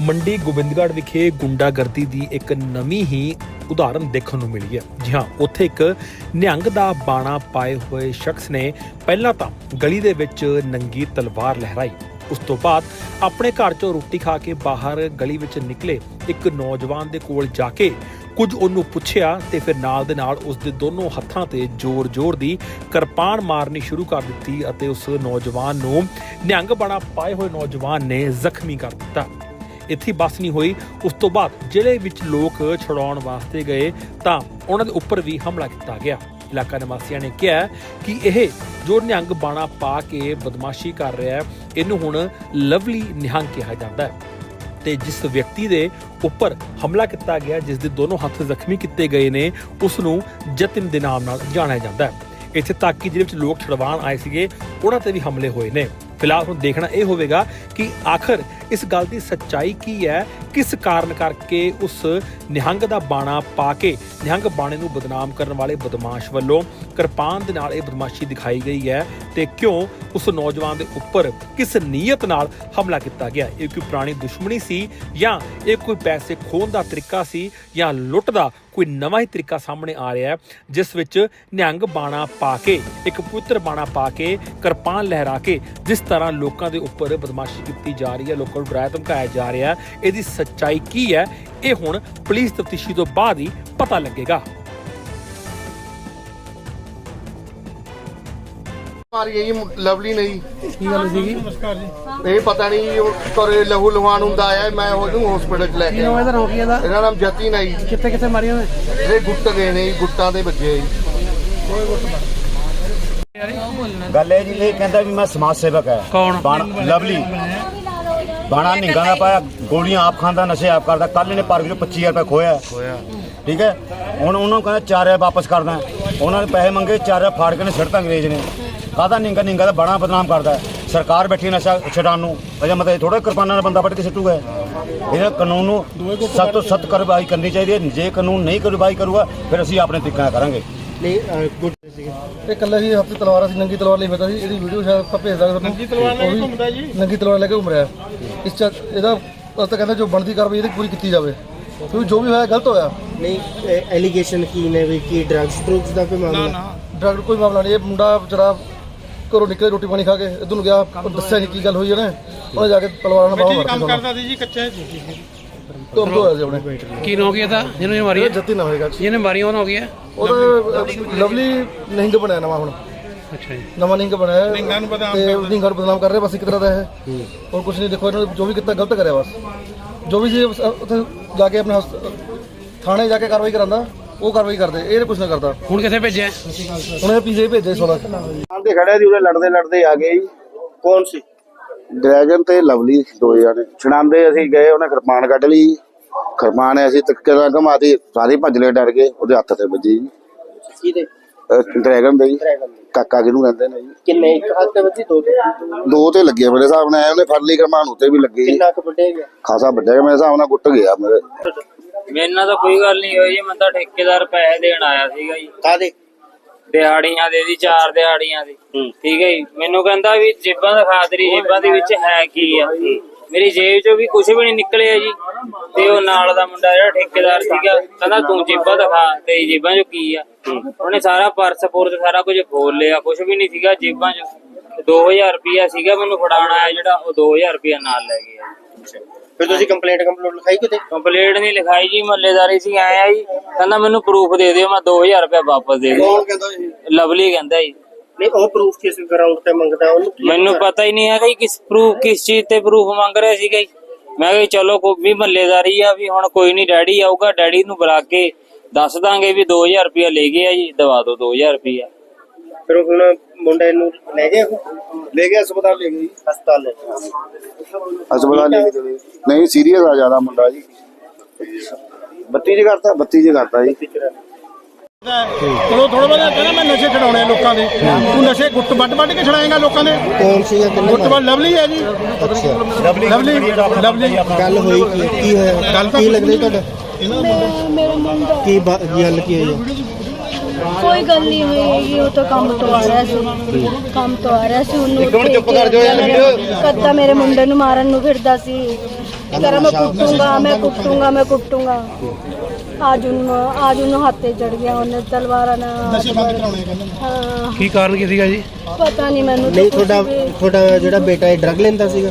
ਮੰਡੀ ਗੋਬਿੰਦਗੜ੍ਹ ਵਿਖੇ ਗੁੰਡਾਗਰਦੀ ਦੀ ਇੱਕ ਨਵੀਂ ਹੀ ਉਦਾਹਰਨ ਦੇਖਣ ਨੂੰ ਮਿਲੀ ਹੈ। ਜੀ ਹਾਂ, ਉੱਥੇ ਇੱਕ ਨਿਹੰਗ ਦਾ ਬਾਣਾ ਪਾਏ ਹੋਏ ਸ਼ਖਸ ਨੇ ਪਹਿਲਾਂ ਤਾਂ ਗਲੀ ਦੇ ਵਿੱਚ ਨੰਗੀ ਤਲਵਾਰ ਲਹਿਰਾਈ। ਉਸ ਤੋਂ ਬਾਅਦ ਆਪਣੇ ਘਰ ਚੋਂ ਰੋਟੀ ਖਾ ਕੇ ਬਾਹਰ ਗਲੀ ਵਿੱਚ ਨਿਕਲੇ। ਇੱਕ ਨੌਜਵਾਨ ਦੇ ਕੋਲ ਜਾ ਕੇ ਕੁਝ ਉਹਨੂੰ ਪੁੱਛਿਆ ਤੇ ਫਿਰ ਨਾਲ ਦੇ ਨਾਲ ਉਸ ਦੇ ਦੋਨੋਂ ਹੱਥਾਂ ਤੇ ਜ਼ੋਰ-ਜ਼ੋਰ ਦੀ ਕਿਰਪਾਨ ਮਾਰਨੀ ਸ਼ੁਰੂ ਕਰ ਦਿੱਤੀ ਅਤੇ ਉਸ ਨੌਜਵਾਨ ਨੂੰ ਨਿਹੰਗ ਬਾਣਾ ਪਾਏ ਹੋਏ ਨੌਜਵਾਨ ਨੇ ਜ਼ਖਮੀ ਕਰ ਦਿੱਤਾ। ਇੱਥੇ ਹੀ ਬਸ ਨਹੀਂ ਹੋਈ। ਉਸ ਤੋਂ ਬਾਅਦ ਜ਼ਿਲ੍ਹੇ ਵਿੱਚ ਲੋਕ ਛੁਡਾਉਣ ਵਾਸਤੇ ਗਏ ਤਾਂ ਉਹਨਾਂ ਦੇ ਉੱਪਰ ਵੀ ਹਮਲਾ ਕੀਤਾ ਗਿਆ। ਇਲਾਕਾ ਨਿਵਾਸੀਆਂ ਨੇ ਕਿਹਾ ਕਿ ਇਹ ਜੋ ਨਿਹੰਗ ਬਾਣਾ ਪਾ ਕੇ ਬਦਮਾਸ਼ੀ ਕਰ ਰਿਹਾ ਹੈ। ਇਹਨੂੰ ਹੁਣ ਲਵਲੀ ਨਿਹੰਗ ਕਿਹਾ ਜਾਂਦਾ ਹੈ। ਤੇ ਜਿਸ ਵਿਅਕਤੀ ਦੇ ਉੱਪਰ ਹਮਲਾ ਕੀਤਾ ਗਿਆ, ਜਿਸ ਦੇ ਦੋਨੋਂ ਹੱਥ ਜ਼ਖਮੀ ਕੀਤੇ ਗਏ ਨੇ, ਉਸ ਨੂੰ ਜਤਿਨ ਦੇ ਨਾਮ ਨਾਲ ਜਾਣਿਆ ਜਾਂਦਾ ਹੈ। ਇੱਥੇ ਤੱਕ ਕਿ ਜਿਹਦੇ ਵਿੱਚ ਲੋਕ ਛੜਵਾਣ ਆਏ ਸੀਗੇ, ਉਹਨਾਂ ਤੇ ਵੀ ਹਮਲੇ ਹੋਏ ਨੇ। ਫਿਲਹਾਲ ਹੁਣ ਦੇਖਣਾ ਇਹ ਹੋਵੇਗਾ ਕਿ ਆਖਰ ਇਸ ਗੱਲ ਦੀ ਸੱਚਾਈ ਕੀ ਹੈ, ਕਿਸ ਕਾਰਨ ਕਰਕੇ ਉਸ ਨਿਹੰਗ ਦਾ ਬਾਣਾ ਪਾ ਕੇ ਨਿਹੰਗ ਬਾਣੇ ਨੂੰ ਬਦਨਾਮ ਕਰਨ ਵਾਲੇ ਬਦਮਾਸ਼ ਵੱਲੋਂ ਕਿਰਪਾਨ ਦੇ ਨਾਲ ਇਹ ਬਦਮਾਸ਼ੀ ਦਿਖਾਈ ਗਈ ਹੈ ਤੇ ਕਿਉਂ ਉਸ ਨੌਜਵਾਨ ਦੇ ਉੱਪਰ ਕਿਸ ਨੀਅਤ ਨਾਲ ਹਮਲਾ ਕੀਤਾ ਗਿਆ? ਇਹ ਕੋਈ ਪੁਰਾਣੀ ਦੁਸ਼ਮਣੀ ਸੀ ਜਾਂ ਇਹ ਕੋਈ ਪੈਸੇ ਖੋਹਣ ਦਾ ਤਰੀਕਾ ਸੀ ਜਾਂ ਲੁੱਟ ਦਾ ਕੋਈ ਨਵਾਂ ਹੀ ਤਰੀਕਾ ਸਾਹਮਣੇ ਆ ਰਿਹਾ ਹੈ, ਜਿਸ ਵਿੱਚ ਨਿਹੰਗ ਬਾਣਾ ਪਾ ਕੇ, ਇੱਕ ਪਵਿੱਤਰ ਬਾਣਾ ਪਾ ਕੇ ਕਿਰਪਾਨ ਲਹਿਰਾ ਕੇ ਜਿਸ ਤਰ੍ਹਾਂ ਲੋਕਾਂ ਦੇ ਉੱਪਰ ਬਦਮਾਸ਼ੀ ਕੀਤੀ ਜਾ ਰਹੀ ਹੈ ਲੋਕਾਂ ਨੂੰ ਡਰਾਇਆ ਧਮਕਾਇਆ ਜਾ ਰਿਹਾ ਹੈ। ਇਹਦੀ ਸੱਚਾਈ ਕੀ ਹੈ? ਇਹ ਹੁਣ ਪੁਲਿਸ ਤਫਤੀਸ਼ੀ ਤੋਂ ਬਾਅਦ ਹੀ ਪਤਾ ਲੱਗੇਗਾ। ਮਾਰੀ ਜੀ ਮੁ- ਲਵਲੀ ਨੇ ਜੀ। ਕੀ ਗੱਲ ਸੀਗੀ ਇਹ ਪਤਾ ਨਹੀਂ ਉਹ ਕਰੇ ਲਹੂ ਲੁਹਾਨ ਹੁੰਦਾ ਆਇਆ ਮੈਂ ਉਹਨੂੰ ਹਸਪੀਟਲ ਚ ਲੈ ਕੀ ਕੇ ਨਾਮ ਆਇਆ। ਇਹਦਾ ਰੋਗੀ ਇਹਦਾ? ਇਹਦਾ ਨਾਮ ਜਤਿਨ ਹੈ ਜੀ। ਕਿੱਥੇ ਕਿੱਥੇ ਮਾਰੀ ਉਹਨੇ? ਇਹ ਗੁੱਟ ਗਏ ਨੇ ਜੀ ਗੁੱਟਾਂ ਦੇ ਵੱਜੇ ਜੀ। ਗੱਲ ਇਹ ਜੀ ਇਹ ਕਹਿੰਦਾ ਵੀ ਮੈਂ ਸਮਾਜ ਸੇਵਕ ਹੈ। ਕੌਣ? ਬਾਣਾ- ਲਵਲੀ। ਬਾਣਾ ਨਿੰਗਾ ਦਾ ਪਾਇਆ ਗੋਲੀਆਂ ਆਪ ਖਾਂਦਾ ਨਸ਼ੇ ਆਪ ਕਰਦਾ। ਕੱਲ ਇਹਨੇ ਪਾਰਕ ਚੋਂ 25000 ਰੁਪਏ ਖੋਇਆ। ਠੀਕ ਹੈ? ਹੁਣ ਉਹਨਾਂ ਨੂੰ ਕਹਿੰਦਾ 4000 ਵਾਪਸ ਕਰਦਾ। ਉਹਨਾਂ ਨੇ ਪੈਸੇ ਮੰਗੇ 4000 ਫਾੜ ਕੇ ਨੇ ਸਿੱਟਤਾ ਅੰਗਰੇਜ਼ ਨੇ। ਕਾਹਦਾ ਨਿੰਗਾ? ਨਿੰਗਾ ਦਾ ਬੜਾ ਬਦਨਾਮ ਕਰਦਾ। ਸਰਕਾਰ ਬੈਠੀ ਹੈ ਨਸ਼ਾ ਛਡਾਉਣ ਨੂੰ। ਅਜਾ ਮਤਲਬ ਥੋੜਾ ਕਿਰਪਾਨਾਂ ਨਾਲ ਬੰਦਾ ਵੱਢ ਕੇ ਸਿੱਟੂਗਾ। ਇਹਨਾਂ ਕਾਨੂੰਨ ਨੂੰ ਸਖਤ ਤੋਂ ਸਖਤ ਕਾਰਵਾਈ ਕਰਨੀ ਚਾਹੀਦੀ ਹੈ। ਜੇ ਕਾਨੂੰਨ ਨਹੀਂ ਕਾਰਵਾਈ ਕਰੂਗਾ ਫਿਰ ਅਸੀਂ ਆਪਣੇ ਤਰੀਕੇ ਨਾਲ ਕਰਾਂਗੇ। ਇਹ ਕੱਲਾ ਹੀ ਹੱਥ ਤਲਵਾਰ ਸੀ ਨੰਗੀ ਤਲਵਾਰ ਲਈ ਫਿਰਦਾ ਸੀ। ਇਹਦੀ ਵੀਡੀਓ ਸ਼ਾਇਦ ਆਪਾਂ ਭੇਜ ਦਾਂਗੇ ਤੁਹਾਨੂੰ। ਨੰਗੀ ਤਲਵਾਰ ਲੈ ਕੇ ਘੁੰਮਦਾ ਜੀ। ਨੰਗੀ ਤਲਵਾਰ ਲੈ ਕੇ ਘੁੰਮ ਰਿਹਾ। ਇਸ ਚ ਇਹਦਾ ਉਹ ਤਾਂ ਕਹਿੰਦਾ ਜੋ ਬਣਦੀ ਕਾਰਵਾਈ ਇਹਦੀ ਪੂਰੀ ਕੀਤੀ ਜਾਵੇ। ਕਿਉਂਕਿ ਜੋ ਵੀ ਹੋਇਆ ਗਲਤ ਹੋਇਆ। ਨਹੀਂ ਐਲੀਗੇਸ਼ਨ ਕੀ ਨੇ ਵੀ ਕੀ ਡਰੱਗਸ ਡਰੁਗਸ ਦਾ ਕੋਈ ਮਾਮਲਾ? ਡਰਗ ਕੋਈ ਮਾਮਲਾ ਨਹੀਂ। ਇਹ ਮੁੰਡਾ ਵਿਚਾਰਾ ਘਰੋਂ ਨਿਕਲੇ ਰੋਟੀ ਪਾਣੀ ਖਾ ਕੇ ਇਧਰ ਨੂੰ ਗਿਆ। ਦੱਸਿਆ ਨਹੀਂ ਕੀ ਗੱਲ ਹੋਈ ਉਹਨੇ। ਉਹਨੇ ਜਾ ਕੇ ਤਲਵਾਰ ਨਾਲ ਬਾਹਰ ਕੰਮ ਕਰਦਾ ਸੀ ਜੀ ਕੱਚਾ ਤੋਂ ਹੋਇਆ ਸੀ ਉਹਨੇ ਕੀ ਨਾਮ ਕੀ ਇਹਦਾ ਜਿਹਨੂੰ ਇਹ ਮਾਰੀ ਇਹ ਹੈ? ਜੱਤੀ ਨਾ ਹੋਏਗਾ। ਜਿਹਨੇ ਮਾਰੀ ਉਹਨਾਂ ਹੋ ਗਿਆ? ਉਹਦਾ ਲਵਲੀ ਨਿਹੰਗ ਬਣਿਆ ਨਵਾਂ ਹੁਣ। ਅੱਛਾ ਜੀ। ਨਵਾਂ ਲਿੰਗ ਬਣਾਇਆ ਹੈ ਤੇ ਲਿੰਗ ਨੂੰ ਬਦਨਾਮ ਕਰ ਰਿਹਾ ਬਸ ਇੱਕ ਤਰ੍ਹਾਂ ਦਾ ਹੈ। ਹੋਰ ਕੁਝ ਨਹੀਂ ਦੇਖੋ ਇਹਨਾਂ ਨੇ ਜੋ ਵੀ ਕੀਤਾ ਗਲਤ ਕਰਿਆ ਬਸ। ਜੋ ਵੀ ਸੀ ਬਸ ਉੱਥੇ ਜਾ ਕੇ ਆਪਣੇ ਥਾਣੇ ਜਾ ਕੇ ਕਾਰਵਾਈ ਕਰਾਂਦਾ ਉਹ ਕਾਰਵਾਈ ਕਰਦੇ। ਇਹ ਕੁਝ ਨਾ ਕਰਦਾ। ਹੁਣ ਕਿੱਥੇ ਭੇਜਿਆ? ਹੁਣ ਇਹ ਪੀਜੇ ਭੇਜੇ 16 ਆਂਦੇ ਖੜਿਆ ਸੀ ਉਹਨੇ ਲੜਦੇ ਲੜਦੇ ਆ ਗਏ ਜੀ। ਕੌਣ ਸੀ? ਡਰੈਗਨ ਤੇ ਲਵਲੀ ਦੋ ਜਾਣੇ ਛਣਾਉਂਦੇ ਅਸੀਂ ਗਏ ਉਹਨੇ ਕਿਰਪਾਨ ਕੱਢ ਲਈ। ਕਿਰਪਾਨ ਐ ਅਸੀਂ ਤੱਕੇ ਨਾਲ ਘਮਾਤੀ ਸਾਰੇ ਭੱਜ ਲਏ ਡਰ ਗਏ ਉਹਦੇ ਹੱਥ ਤੇ ਵੱਜੀ। ਜੀ ਕਿਹਦੇ ਡਰੈਗਨ ਦੇ ਜੀ। ਕਾਕਾ ਜਿਹਨੂੰ ਕਹਿੰਦੇ ਨੇ ਜੀ। ਕਿੰਨੇ ਇੱਕ ਹੱਥ ਤੇ ਵੱਜੀ ਦੋ ਤੇ? ਦੋ ਤੇ ਲੱਗੇ ਮੇਰੇ ਹਿਸਾਬ ਨਾਲ ਉਹਨੇ ਫੜ ਲਈ ਕਿਰਪਾਨ ਉੱਤੇ ਵੀ ਲੱਗੀ। ਕਿੰਨਾ ਕੁ ਵੱਡੇ ਗਿਆ ਖਾਸਾ ਵੱਡਾ ਹੈ ਮੇਰੇ ਹਿਸਾਬ ਨਾਲ ਗੁੱਟ ਗਿਆ ਮੇਰੇ। ਮੇਰੇ ਨਾਲ ਤਾਂ ਕੋਈ ਗੱਲ ਨਹੀਂ ਹੋਈ ਜੀ ਮੈਂ ਤਾਂ ਠੇਕੇਦਾਰ ਪੈਸੇ ਦੇਣ ਆਇਆ ਸੀਗਾ ਜੀ। ਕਾਦੇ ਦਿਹਾੜੀਆਂ ਦੇ ਦੀ ਚਾਰ ਦਿਹਾੜੀਆਂ ਦੀ। ਠੀਕ ਹੈ ਜੀ? ਮੈਨੂੰ ਕਹਿੰਦਾ ਵੀ ਜੇਬਾਂ ਦਿਖਾ ਤੇਰੀ ਜੇਬਾਂ ਦੇ ਵਿੱਚ ਹੈ ਕੀ ਆ? ਮੇਰੀ ਜੇਬ ਚੋਂ ਵੀ ਕੁਝ ਵੀ ਨਹੀਂ ਨਿਕਲਿਆ ਜੀ। ਤੇ ਉਹ ਨਾਲ ਦਾ ਮੁੰਡਾ ਜਿਹੜਾ ਠੇਕੇਦਾਰ ਸੀਗਾ ਕਹਿੰਦਾ ਤੂੰ ਜੇਬਾਂ ਦਿਖਾ ਤੇਰੀ ਜੇਬਾਂ 'ਚ ਕੀ ਆ? ਉਹਨੇ ਸਾਰਾ ਪਰਸ ਪੁਰਸ ਸਾਰਾ ਕੁਝ ਖੋਲ ਲਿਆ ਕੁਝ ਵੀ ਨਹੀਂ ਸੀਗਾ ਜੇਬਾਂ 'ਚ। 2000 ਰੁਪਿਆ ਸੀਗਾ ਮੈਨੂੰ ਫੜਾਉਣ ਆਇਆ ਜਿਹੜਾ ਉਹ 2000 ਰੁਪਿਆ ਨਾਲ ਲੈ ਗਿਆ। ਫਿਰ ਤੁਸੀਂ ਕੰਪਲੇਂਟ ਕੰਪਲੇਂਟ ਲਿਖਾਈ ਕਿਤੇ? ਕੰਪਲੀਟ ਨਹੀਂ ਲਿਖਾਈ ਜੀ ਮੱਲੇਦਾਰੀ ਸੀ ਆਏ ਆ ਜੀ। ਕਹਿੰਦਾ ਮੈਨੂੰ ਪ੍ਰੂਫ ਦੇ ਦਿਓ ਮੈਂ 2000 ਰੁਪਏ ਵਾਪਸ ਦੇ ਦਿਓ। ਕੌਣ ਕਹਿੰਦਾ ਇਹ ਲਵਲੀ ਕਹਿੰਦਾ ਜੀ। ਨਹੀਂ ਉਹ ਪ੍ਰੂਫ ਕਿਸ ਗਰਾਊਂਡ ਤੇ ਮੰਗਦਾ ਉਹਨੂੰ ਕੀ ਮੈਨੂੰ ਪਤਾ? ਹੀ ਨਹੀਂ ਹੈਗਾ ਜੀ ਕਿਸ ਪ੍ਰੂਫ ਕਿਸ ਚੀਜ਼ ਤੇ ਪ੍ਰੂਫ ਮੰਗ ਰਿਹਾ ਸੀਗਾ ਜੀ। ਮੈਂ ਕਿਹਾ ਜੀ ਚਲੋ ਕੋਈ ਵੀ ਮੱਲੇਦਾਰੀ ਆ ਵੀ ਹੁਣ ਕੋਈ ਨਹੀਂ ਡੈਡੀ ਆਊਗਾ ਡੈਡੀ ਨੂੰ ਬੁਲਾ ਕੇ ਦੱਸ ਦਾਂਗੇ ਵੀ 2000 ਰੁਪਇਆ ਲੈ ਗਏ ਆ ਜੀ ਦਵਾ ਦਿਓ 2000 ਰੁਪਇਆ। ਫਿਰ ਹੁਣ ਮੁੰਡੇ ਨੂੰ ਲੈ ਗਏ ਉਹ? ਲੈ ਗਿਆ ਹਸਪਤਾਲ ਲੈ ਗਈ ਹਸਪਤਾਲ ਲੈ ਗਏ। ਹਸਪਤਾਲ ਲੈ ਕੇ ਚਲੇ ਨਹੀਂ ਸੀਰੀਅਸ ਆ ਜ਼ਿਆਦਾ ਮੁੰਡਾ ਜੀ। 32 ਚ ਕਰਤਾ 32 ਚ ਕਰਤਾ ਜੀ। ਚਲੋ ਥੋੜਾ ਬਹੁਤਾ ਕਹਿੰਦਾ ਮੈਂ ਨਸ਼ੇ ਛਡਾਉਣੇ ਲੋਕਾਂ ਦੇ। ਤੂੰ ਨਸ਼ੇ ਗੁੱਟ ਵੱਡ ਵੱਡ ਕੇ ਛਡਾਏਗਾ ਲੋਕਾਂ ਦੇ? ਕੌਣ ਸੀ ਜਾਂ ਕਿੰਨੇ ਗੁੱਟ ਵੱਡ ਲਵਲੀ ਹੈ ਜੀ। ਲਵਲੀ ਲਵਲੀ ਗੱਲ ਹੋਈ ਕੀ ਕੀ ਹੋਇਆ? ਗੱਲ ਤਾਂ ਕੀ ਲੱਗਦਾ ਤੁਹਾਡਾ? ਮੈਂ ਮੇਰਾ ਮੁੰਡਾ। ਕੀ ਬਾ- ਗੱਲ ਕੀ ਹੋਈ? ਹੈ? ਕੋਈ ਗੱਲ ਨਹੀਂ ਹੋਈ ਉਹ ਤਾਂ ਕੰਮ ਤੋਂ ਆ ਰਿਹਾ ਸੀ ਕੰਮ ਤੋਂ ਆ ਰਿਹਾ ਸੀ ਉਹਨੂੰ ਇੱਕ ਚੁੱਪ ਕਰ ਜਾਓ ਯਾਰ ਕੱਦਾ ਮੇਰੇ ਮੁੰਡੇ ਨੂੰ ਮਾਰਨ ਨੂੰ ਫਿਰਦਾ ਸੀ। ਕਹਿੰਦਾ ਮੈਂ ਕੁੱਟੂਗਾ ਮੈਂ ਕੁੱਟੂਗਾ ਮੈਂ ਕੁੱਟੂੰਗਾ। ਅੱਜ ਉਹਨੂੰ ਅੱਜ ਉਹਨੂੰ ਹੱਥੇ ਚੜ ਗਿਆ ਉਹਨੇ ਤਲਵਾਰਾਂ ਨਾਲ ਨਸ਼ੇ ਬੰਦ ਕਰਾਉਣੇ ਕਹਿੰਦੇ ਹਾਂ। ਕੀ ਕਾਰਨ ਕੀ ਸੀਗਾ ਜੀ? ਪਤਾ ਨਹੀਂ ਮੈਨੂੰ ਨਹੀਂ ਤੁਹਾਡਾ ਤੁਹਾਡਾ ਜਿਹੜਾ ਬੇਟਾ ਇਹ ਡਰਗ ਲੈਂਦਾ ਸੀਗਾ?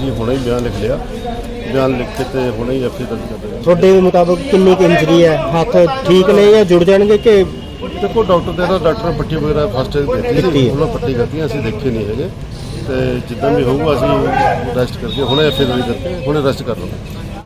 ਜੀ ਹੁਣੇ ਹੀ ਬਿਆਨ ਲਿਖ ਲਿਆ। ਬਿਆਨ ਲਿਖ ਕੇ ਤੇ ਹੁਣੇ ਹੀ ਦਰਜ ਕਰ ਦਿਆ ਤੁਹਾਡੇ ਮੁਤਾਬਕ ਕਿੰਨੀ ਕੁ ਇੰਜਰੀ ਹੈ? ਹੱਥ ਠੀਕ ਨੇ ਜਾਂ ਜੁੜ ਜਾਣਗੇ ਕਿ ਦੇਖੋ ਡਾਕਟਰ ਦੇ ਤਾਂ ਡਾਕਟਰ ਪੱਟੀ ਵਗੈਰਾ ਫਸਟ ਏਡ ਦਿੱਤੀ ਹੈ। ਉਹਨਾਂ ਪੱਟੀ ਕਰਤੀ ਅਸੀਂ ਦੇਖੇ ਨਹੀਂ ਹੈਗੇ। ਤੇ ਜਿੱਦਾਂ ਵੀ ਹੋਊਗਾ ਅਸੀਂ ਰੈਸਟ ਕਰਕੇ ਹੁਣੇ ਐਫਆਈ ਦਰਜ ਕਰਕੇ ਹੁਣੇ ਰੈਸਟ ਕਰ ਲਵਾਂਗੇ।